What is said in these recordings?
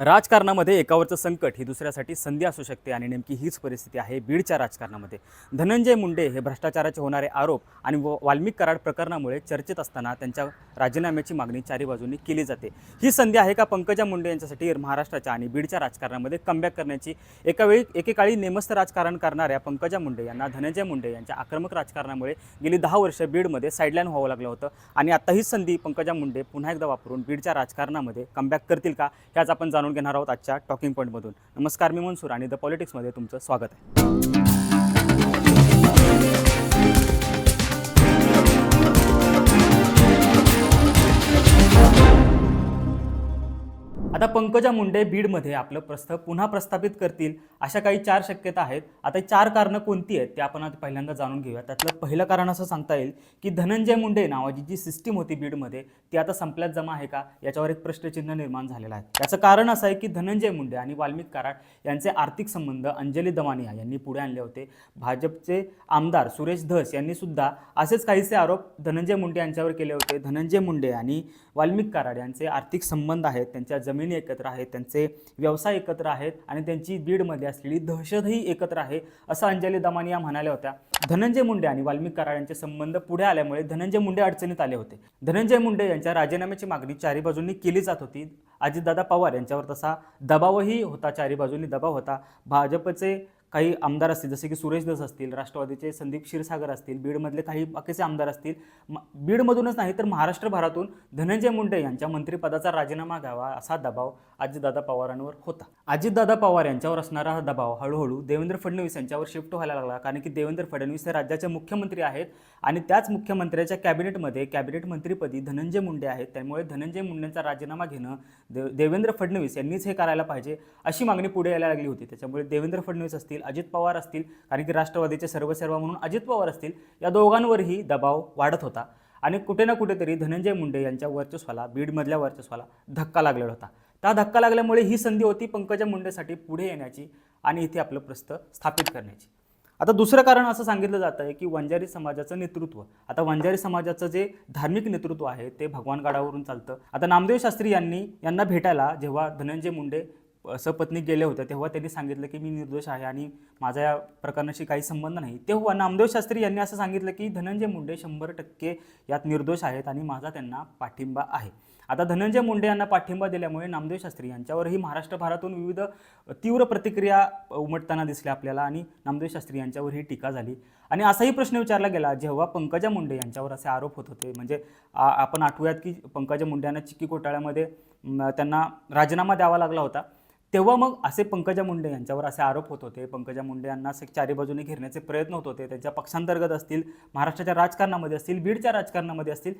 राजकारणामध्ये एकावरचं संकट ही दुसऱ्यासाठी संधी असू शकते आणि नेमकी हीच परिस्थिती आहे बीडच्या राजकारणामध्ये. धनंजय मुंडे हे भ्रष्टाचाराचे होणारे आरोप आणि व- वाल्मिक कराड प्रकरणामुळे चर्चेत असताना त्यांच्या राजीनाम्याची मागणी चारी बाजूंनी केली जाते. ही संधी आहे का पंकजा मुंडे यांच्यासाठी महाराष्ट्राच्या आणि बीडच्या राजकारणामध्ये कमबॅक करण्याची? एकावेळी एकेकाळी नेमस्त राजकारण करणाऱ्या पंकजा मुंडे यांना धनंजय मुंडे यांच्या आक्रमक राजकारणामुळे गेली दहा वर्ष बीडमध्ये साईडलाईन व्हावं लागलं होतं आणि आता ही संधी पंकजा मुंडे पुन्हा एकदा वापरून बीडच्या राजकारणामध्ये कमबॅक करतील का? ह्याच आपण जाणून घेणार आहोत आजच्या टॉकिंग पॉईंटमधून नमस्कार मी मनसूर आणि द पॉलिटिक्समध्ये तुमचं स्वागत आहे. आता पंकजा मुंडे बीडमध्ये आपलं प्रस्थ पुन्हा प्रस्थापित करतील अशा काही चार शक्यता आहेत. आता चार कारणं कोणती आहेत ते आपण आता पहिल्यांदा जाणून घेऊया. त्यातलं पहिलं कारण असं सांगता येईल की धनंजय मुंडे नावाची जी सिस्टीम होती बीडमध्ये ती आता संपल्यात जमा आहे का? याच्यावर एक प्रश्नचिन्ह निर्माण झालेलं आहे. याचं कारण असं आहे की धनंजय मुंडे आणि वाल्मिक कराड यांचे आर्थिक संबंध अंजली दमानिया यांनी पुढे आणले होते. भाजपचे आमदार सुरेश धस यांनी सुद्धा असेच काहीसे आरोप धनंजय मुंडे यांच्यावर केले होते. धनंजय मुंडे आणि वाल्मिक कराड यांचे आर्थिक संबंध आहेत त्यांच्या जमिनी एकत्र आहेत त्यांचे व्यवसाय एकत्र आहेत आणि त्यांची बीडमध्ये असलेली दहशतही एकत्र आहे असं अंजली दमानिया म्हणाल्या होत्या. धनंजय मुंडे आणि वाल्मिक कराड यांचे संबंध पुढे आल्यामुळे धनंजय मुंडे अडचणीत आले होते. धनंजय मुंडे यांच्या राजीनाम्याची मागणी चारी बाजूंनी केली जात होती. अजितदादा पवार यांच्यावर तसा दबावही होता चारी बाजूंनी दबाव होता. भाजपचे काही आमदार असतील जसे की सुरेश दस असतील राष्ट्रवादीचे संदीप क्षीरसागर असतील बीडमधले काही बाकीचे आमदार असतील बीडमधूनच नाही तर महाराष्ट्रभरातून धनंजय मुंडे यांच्या मंत्रिपदाचा राजीनामा घ्यावा असा दबाव अजितदादा पवारांवर होता. अजितदादा पवार यांच्यावर असणारा हा दबाव हळूहळू देवेंद्र फडणवीस यांच्यावर शिफ्ट व्हायला लागला कारण की देवेंद्र फडणवीस हे राज्याचे मुख्यमंत्री आहेत आणि त्याच मुख्यमंत्र्याच्या कॅबिनेटमध्ये कॅबिनेट मंत्रीपदी धनंजय मुंडे आहेत. त्यामुळे धनंजय मुंडेंचा राजीनामा घेणं दे देवेंद्र फडणवीस यांनीच हे करायला पाहिजे अशी मागणी पुढे यायला लागली होती. त्याच्यामुळे देवेंद्र फडणवीस असतील अजित पवार असतील कारण की राष्ट्रवादीचे सर्वसेर्वा म्हणून अजित पवार असतील या दोघांवरही दबाव वाढत होता. आणि कुठे ना कुठेतरी धनंजय मुंडे यांच्या वर्चस्वाला बीडमधल्या वर्चस्वाला धक्का लागलेला होता. त्या धक्का लागल्यामुळे ही संधी होती पंकजा मुंडेसाठी पुढे येण्याची आणि इथे आपलं प्रस्थ स्थापित करण्याची. आता दुसरं कारण असं सांगितलं जातं आहे की वंजारी समाजाचं नेतृत्व. आता वंजारी समाजाचं जे धार्मिक नेतृत्व आहे ते भगवानगडावरून चालतं. आता नामदेव शास्त्री यांनी यांना भेटायला जेव्हा धनंजय मुंडे अ, सपत्नीक गेले होते तेव्हा त्यांनी सांगितलं की मी निर्दोष आहे आणि माझा या प्रकरणाशी काही संबंध नाही. तेव्हा नामदेव शास्त्री यांनी असं सांगितलं की धनंजय मुंडे शंभर टक्के यात निर्दोष आहेत आणि माझा त्यांना पाठिंबा आहे. आता धनंजय मुंडे यांना पाठिंबा दिल्यामुळे नामदेव शास्त्री यांच्यावरही महाराष्ट्रभरातून विविध तीव्र प्रतिक्रिया उमटताना दिसल्या आपल्याला आणि नामदेव शास्त्री यांच्यावरही टीका झाली. आणि असाही प्रश्न विचारला गेला जेव्हा पंकजा मुंडे यांच्यावर असे आरोप होत होते म्हणजे आ- आपण आठवूयात की पंकजा मुंडे यांना चिक्की घोटाळ्यामध्ये त्यांना राजीनामा द्यावा लागला होता. तेव्हा मग असे पंकजा मुंडे यांच्यावर असे आरोप होत होते. पंकजा मुंडे यांना असे चारी बाजूने घेरण्याचे प्रयत्न होत होते. त्यांच्या पक्षांतर्गत असतील महाराष्ट्राच्या राजकारणामध्ये असतील बीडच्या राजकारणामध्ये असतील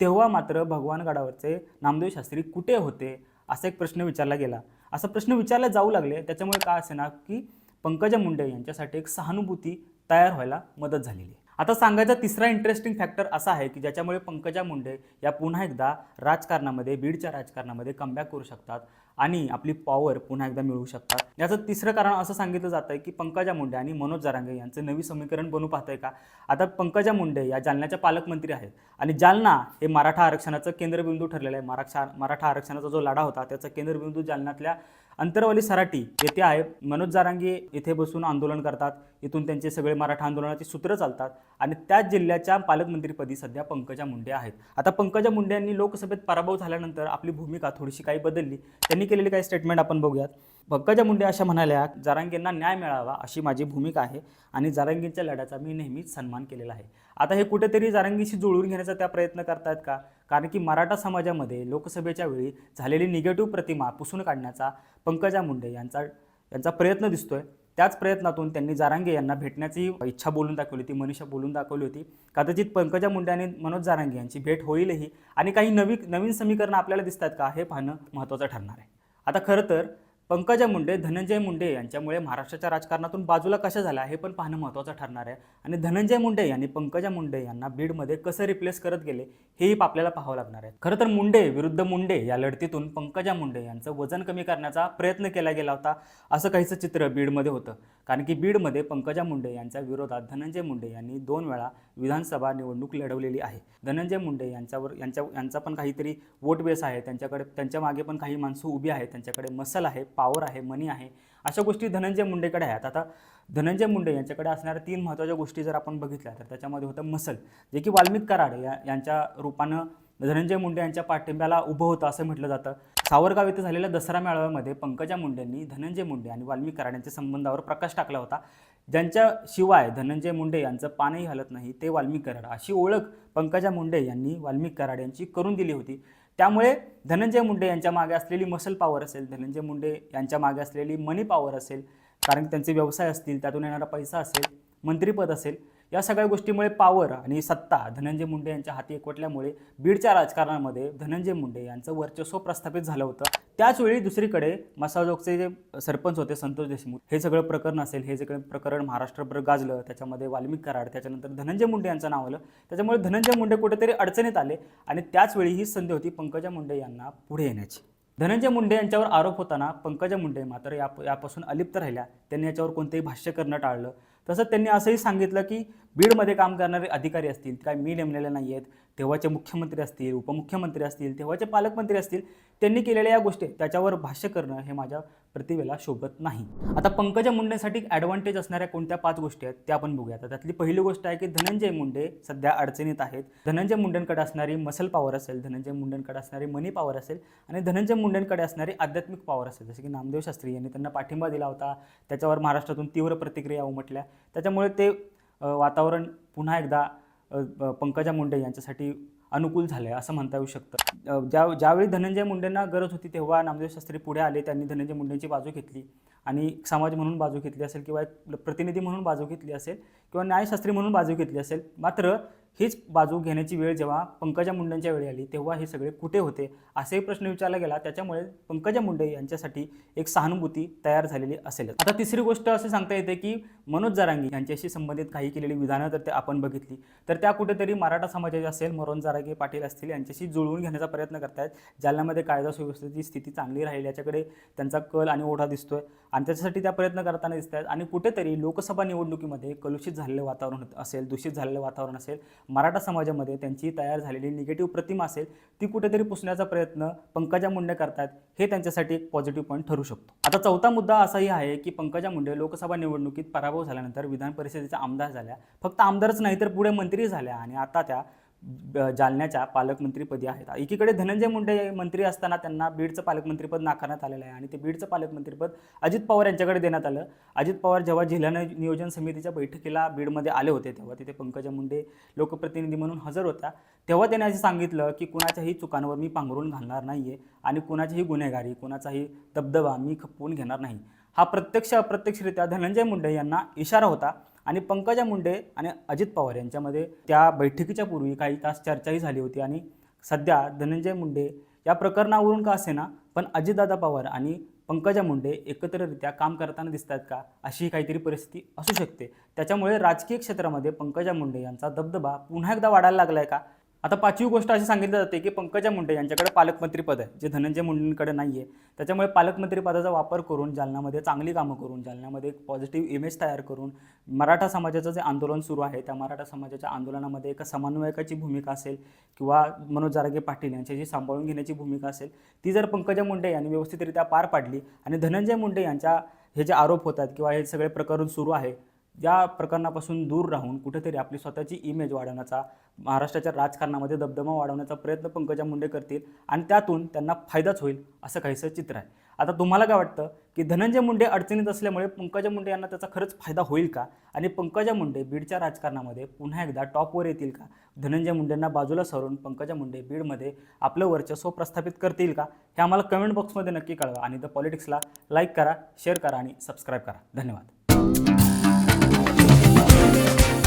तेव्हा मात्र भगवानगडावरचे नामदेव शास्त्री कुठे होते असा एक प्रश्न विचारला गेला. असा प्रश्न विचारला जाऊ लागले. त्याच्यामुळे काय असे ना की पंकजा मुंडे यांच्यासाठी एक सहानुभूती तयार व्हायला मदत झालेली आहे. आता सांगायचा तिसरा इंटरेस्टिंग फॅक्टर असा आहे की ज्याच्यामुळे पंकजा मुंडे या पुन्हा एकदा राजकारणामध्ये बीडच्या राजकारणामध्ये कमबॅक करू शकतात. आणि आपली पॉवर पुन्हा एकदा मिळवू शकतात. याचं तिसरं कारण असं सांगितलं जातं आहे की पंकजा मुंडे आणि मनोज जरांगे यांचं नवी समीकरण बनू पाहतंय का? आता पंकजा मुंडे या जालन्याच्या पालकमंत्री आहेत आणि जालना हे मराठा आरक्षणाचं केंद्रबिंदू ठरलेलं आहे. मराठा मराठा आरक्षणाचा जो लढा होता त्याचा केंद्रबिंदू जालन्यातल्या अंतरवली सराटी येथे आहे. मनोज जारांगी येथे बसून आंदोलन करतात. इथून त्यांचे सगळे मराठा आंदोलनाची सूत्र चालतात आणि त्याच जिल्ह्याच्या पालकमंत्रीपदी सध्या पंकजा मुंडे आहेत. आता पंकजा मुंडे यांनी लोकसभेत पराभव झाल्यानंतर आपली भूमिका थोडीशी काही बदलली. त्यांनी केलेली काही स्टेटमेंट आपण बघूयात. पंकजा मुंडे अशा म्हणाल्या जारांगेंना न्याय मिळावा अशी माझी भूमिका आहे आणि जारांगींच्या लढ्याचा मी नेहमीच सन्मान केलेला आहे. आता हे कुठेतरी जारांगीशी जुळवून घेण्याचा त्या प्रयत्न करतायत का? कारण की मराठा समाजामध्ये लोकसभेच्या वेळी झालेली निगेटिव्ह प्रतिमा पुसून काढण्याचा पंकजा मुंडे यांचा यांचा प्रयत्न दिसतोय. त्याच प्रयत्नातून त्यांनी जारांगे यांना भेटण्याची इच्छा बोलून दाखवली होती मनीषा बोलून दाखवली होती. कदाचित पंकजा मुंडे आणि मनोज जारांगे यांची भेट होईलही आणि काही नवी नवीन समीकरणं आपल्याला दिसतात का? हे पाहणं महत्त्वाचं ठरणार आहे. आता खरं तर पंकजा मुंडे धनंजय मुंडे यांच्यामुळे महाराष्ट्राच्या राजकारणातून बाजूला कशा झाल्या हे पण पाहणं महत्त्वाचं ठरणार आहे. आणि धनंजय मुंडे यांनी पंकजा मुंडे यांना बीडमध्ये कसं रिप्लेस करत गेले हेही आपल्याला पाहावं लागणार आहे. खरं तर मुंडे विरुद्ध मुंडे या लढतीतून पंकजा मुंडे यांचं वजन कमी करण्याचा प्रयत्न केला गेला होता असं काहीचं चित्र बीडमध्ये होतं. कारण की बीडमध्ये पंकजा मुंडे यांच्या विरोधात धनंजय मुंडे यांनी दोन वेळा विधानसभा निवडणूक लढवलेली आहे. धनंजय मुंडे यांच्यावर यांच्या यांचा पण काहीतरी वोट बेस आहे. त्यांच्याकडे त्यांच्या मागे पण काही माणसं उभी आहेत. त्यांच्याकडे मसल आहे पॉवर आहे मनी आहे. अशा गोष्टी धनंजय मुंडेकडे आहेत. आता धनंजय मुंडे यांच्याकडे असणाऱ्या तीन महत्त्वाच्या गोष्टी जर आपण बघितल्या तर त्याच्यामध्ये होतं मसल जे की वाल्मिक कराड या यांच्या रूपानं धनंजय मुंडे यांच्या पाठिंब्याला उभं होतं असं म्हटलं जातं. सावरगाव येथे झालेल्या दसरा मेळाव्यामध्ये पंकजा मुंडेंनी धनंजय मुंडे आणि वाल्मिक कराड यांच्या संबंधावर प्रकाश टाकला होता. ज्यांच्याशिवाय धनंजय मुंडे यांचं पानही हलत नाही ते वाल्मिक कराड. अशी ओळख पंकजा मुंडे यांनी वाल्मिक कराड यांची करून दिली होती. त्यामुळे धनंजय मुंडे यांच्या मागे असलेली मसल पॉवर असेल धनंजय मुंडे यांच्या मागे असलेली मनी पॉवर असेल कारण त्यांचे व्यवसाय असतील त्यातून येणारा पैसा असेल मंत्रिपद असेल या सगळ्या गोष्टीमुळे पॉवर आणि सत्ता धनंजय मुंडे यांच्या हाती एकवटल्यामुळे बीडच्या राजकारणामध्ये धनंजय मुंडे यांचं वर्चस्व प्रस्थापित झालं होतं. त्याचवेळी दुसरीकडे मसाजोगचे जे सरपंच होते संतोष देशमुख हे सगळं प्रकरण असेल हे सगळं प्रकरण महाराष्ट्रभर गाजलं त्याच्यामध्ये वाल्मिक कराड त्याच्यानंतर धनंजय मुंडे यांचं नाव आलं. त्याच्यामुळे धनंजय मुंडे कुठेतरी अडचणीत आले आणि त्याचवेळी ही संधी होती पंकजा मुंडे यांना पुढे येण्याची. धनंजय मुंडे यांच्यावर आरोप होताना पंकजा मुंडे मात्र या यापासून अलिप्त राहिल्या. त्यांनी याच्यावर कोणतेही भाष्य करणं टाळलं. तसंच त्यांनी असंही सांगितलं की बीडमध्ये काम करणारे अधिकारी असतील काय मी नेमलेले नाही आहेत तेव्हाचे मुख्यमंत्री असतील उपमुख्यमंत्री असतील तेव्हाचे पालकमंत्री असतील त्यांनी केलेल्या या गोष्टी त्याच्यावर भाष्य करणं हे माझ्या प्रतिभेला शोभत नाही. आता पंकजा मुंडेसाठी ॲडव्हान्टेज असणाऱ्या कोणत्या पाच गोष्टी आहेत त्या आपण बघूया आता त्यातली पहिली गोष्ट आहे की धनंजय मुंडे सध्या अडचणीत आहेत. धनंजय मुंडेंकडे असणारी मसल पॉवर असेल धनंजय मुंडेंकडे असणारी मनी पॉवर असेल आणि धनंजय मुंडेंकडे असणारी आध्यात्मिक पॉवर असेल. जसं की नामदेव शास्त्री यांनी त्यांना पाठिंबा दिला होता त्याच्यावर महाराष्ट्रातून तीव्र प्रतिक्रिया उमटल्या. त्याच्यामुळे ते वातावरण पुन्हा एकदा पंकजा मुंडे यांच्यासाठी अनुकूल झालं आहे असं म्हणता येऊ शकतं. ज्या ज्यावेळी धनंजय मुंडेंना गरज होती तेव्हा नामदेव शास्त्री पुढे आले त्यांनी धनंजय मुंडेंची बाजू घेतली आणि समाज म्हणून बाजू घेतली असेल किंवा एक प्रतिनिधी म्हणून बाजू घेतली असेल किंवा न्यायशास्त्री म्हणून बाजू घेतली असेल. मात्र हीच बाजू घेण्याची वेळ जेव्हा पंकजा मुंडेंच्या वेळी आली तेव्हा हे सगळे कुठे होते? असाही प्रश्न विचारला गेला. त्याच्यामुळे पंकजा मुंडे यांच्यासाठी एक सहानुभूती तयार झालेली असेल आता तिसरी गोष्ट असं सांगता येते की मनोज जरांगी यांच्याशी संबंधित काही केलेली विधानं जर ते आपण बघितली तर त्या कुठेतरी मराठा समाजाचे असेल मनोज जरांगे पाटील असतील यांच्याशी जुळवून घेण्याचा प्रयत्न करतायत. जालन्यामध्ये कायदा सुव्यवस्थेची स्थिती चांगली राहील याच्याकडे त्यांचा कल आणि ओढा दिसतोय. आणि त्याच्यासाठी त्या प्रयत्न करताना दिसत आहेत आणि कुठेतरी लोकसभा निवडणुकीमध्ये कलुषित झालेलं वातावरण होत- असेल दूषित झालेलं वातावरण असेल मराठा समाजामध्ये त्यांची तयार झालेली निगेटिव्ह प्रतिमा असेल ती कुठेतरी पुसण्याचा प्रयत्न पंकजा मुंडे करतात हे त्यांच्यासाठी एक पॉझिटिव्ह पॉईंट ठरू शकतो. आता चौथा मुद्दा असाही आहे की पंकजा मुंडे लोकसभा निवडणुकीत पराभव झाल्यानंतर विधान परिषदेच्या आमदार झाल्या. फक्त आमदारच नाही तर पुढे मंत्री झाल्या आणि आता त्या जालन्याच्या पालकमंत्रीपदी आहेत. एकीकडे धनंजय मुंडे मंत्री असताना त्यांना बीडचं पालकमंत्रीपद नाकारण्यात आलेलं आहे आणि ते बीडचं पालकमंत्रीपद अजित पवार यांच्याकडे देण्यात आलं. अजित पवार जेव्हा जिल्हा नियोजन समितीच्या बैठकीला बीडमध्ये आले होते तेव्हा तिथे पंकजा मुंडे लोकप्रतिनिधी म्हणून हजर होत्या तेव्हा त्याने असे सांगितलं की कुणाच्याही चुकांवर मी पांघरून घालणार नाही आहे आणि कुणाचीही गुन्हेगारी कुणाचाही दबदबा मी खपवून घेणार नाही. हा प्रत्यक्ष अप्रत्यक्षरित्या धनंजय मुंडे यांना इशारा होता. आणि पंकजा मुंडे आणि अजित पवार यांच्यामध्ये त्या बैठकीच्या पूर्वी काही तास चर्चाही झाली होती आणि सध्या धनंजय मुंडे या प्रकरणावरून का असेना पण अजितदादा पवार आणि पंकजा मुंडे एकत्ररित्या काम करताना दिसत आहेत का अशी काहीतरी परिस्थिती असू शकते. त्याच्यामुळे राजकीय क्षेत्रामध्ये पंकजा मुंडे यांचा दबदबा पुन्हा एकदा वाढायला लागला आहे का आता पाचवी गोष्ट अशी सांगितली जाते की पंकजा मुंडे यांच्याकडे पालकमंत्रीपद आहे जे धनंजय मुंडेंकडे नाही आहे. त्याच्यामुळे पालकमंत्रीपदाचा वापर करून जालन्यामध्ये चांगली कामं करून जालन्यामध्ये एक पॉझिटिव्ह इमेज तयार करून मराठा समाजाचं जे आंदोलन सुरू आहे त्या मराठा समाजाच्या आंदोलनामध्ये एका समन्वयकाची भूमिका असेल किंवा मनोज जारगे पाटील यांच्याशी सांभाळून घेण्याची भूमिका असेल ती जर पंकजा मुंडे यांनी व्यवस्थितरित्या पार पाडली आणि धनंजय मुंडे यांच्या हे जे आरोप होतात किंवा हे सगळे प्रकरण सुरू आहे या प्रकरणापासून दूर राहून कुठेतरी आपली स्वतःची इमेज वाढवण्याचा महाराष्ट्राच्या राजकारणामध्ये दबदबा वाढवण्याचा प्रयत्न पंकजा मुंडे करतील आणि त्यातून त्यांना फायदाच होईल असं काहीसं चित्र आहे. आता तुम्हाला काय वाटतं की धनंजय मुंडे अडचणीत असल्यामुळे पंकजा मुंडे यांना त्याचा खरंच फायदा होईल का? आणि पंकजा मुंडे बीडच्या राजकारणामध्ये पुन्हा एकदा टॉपवर येतील का? धनंजय मुंडेंना बाजूला सरून पंकजा मुंडे बीडमध्ये आपलं वर्चस्व प्रस्थापित करतील का? हे आम्हाला कमेंट बॉक्समध्ये नक्की कळवा आणि द पॉलिटिक्सला लाईक करा शेअर करा आणि सबस्क्राईब करा. धन्यवाद. Bye.